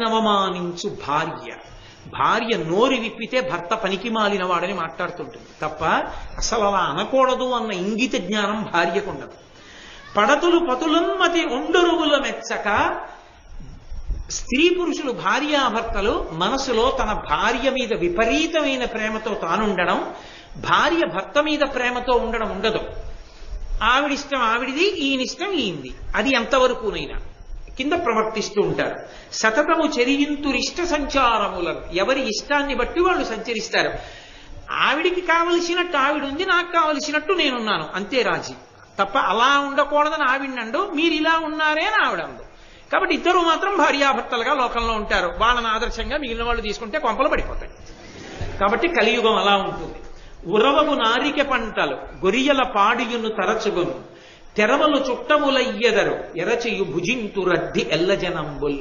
అవమానించు భార్య. భార్య నోరు విప్పితే భర్త పనికి మాలిన వాడని మాట్లాడుతుంటుంది. తప్ప అసలు అలా అనకూడదు అన్న ఇంగిత జ్ఞానం భార్యకు ఉండదు పడతులు పతులన్మతి ఉండరువుల మెచ్చక స్త్రీ పురుషులు భార్యాభర్తలు మనసులో తన భార్య మీద విపరీతమైన ప్రేమతో తానుండడం భార్య భర్త మీద ప్రేమతో ఉండడం ఉండదు. ఆవిడిష్టం ఆవిడిది ఈయనిష్టం ఈయంది అది ఎంతవరకునైనా. కింద ప్రవర్తిస్తూ ఉంటారు. సతతము చెరియింతురిష్ట సంచారములను. ఎవరి ఇష్టాన్ని బట్టి వాళ్ళు సంచరిస్తారు. ఆవిడికి కావలసినట్టు ఆవిడ ఉంది నాకు కావలసినట్టు నేనున్నాను. అంతే రాజీ. తప్ప అలా ఉండకూడదని ఆవిడండు మీరు ఇలా ఉన్నారే అని ఆవిడండు కాబట్టి ఇద్దరు మాత్రం భార్యాభర్తలుగా లోకంలో ఉంటారు. వాళ్ళని ఆదర్శంగా మిగిలిన వాళ్ళు తీసుకుంటే కొంపలు పడిపోతాయి. కాబట్టి కలియుగం అలా ఉంటుంది. ఉరవము నారిక పంటలు గొరియల పాడియును తరచుగును. తెరవలు చుట్టములయ్యెదరు. ఎరచియు భుజింతురద్ది ఎల్లజనంబుల్.